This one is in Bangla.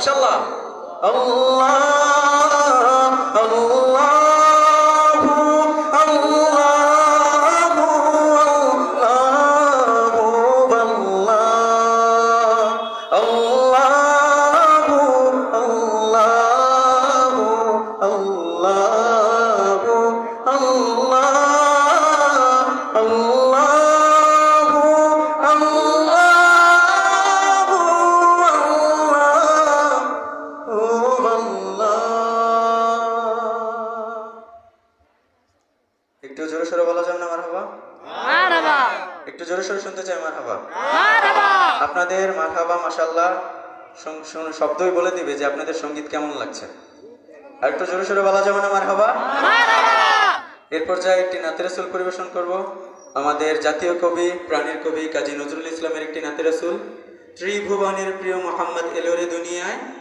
ما شاء الله الله একটু জোরে সোরে বলা যাবে না আমার হাবা মারহাবা। একটু জোরে সোরে শুনতে চাই আমার হাবা মারহাবা। আপনাদের মারহাবা শুন- শব্দই বলে দিবে যে আপনাদের সংগীত কেমন লাগছে। আর একটু জোরে সোরে বলা যাবে না মারহাবা? মারহাবা। এরপর যা একটি নাতের রাসুল পরিবেশন করব। আমাদের জাতীয় কবি প্রাণের কবি কাজী নজরুল ইসলামের একটি নাতের রাসুল। ত্রিভুবনের প্রিয় মোহাম্মদ এলোরে দুনিয়ায়।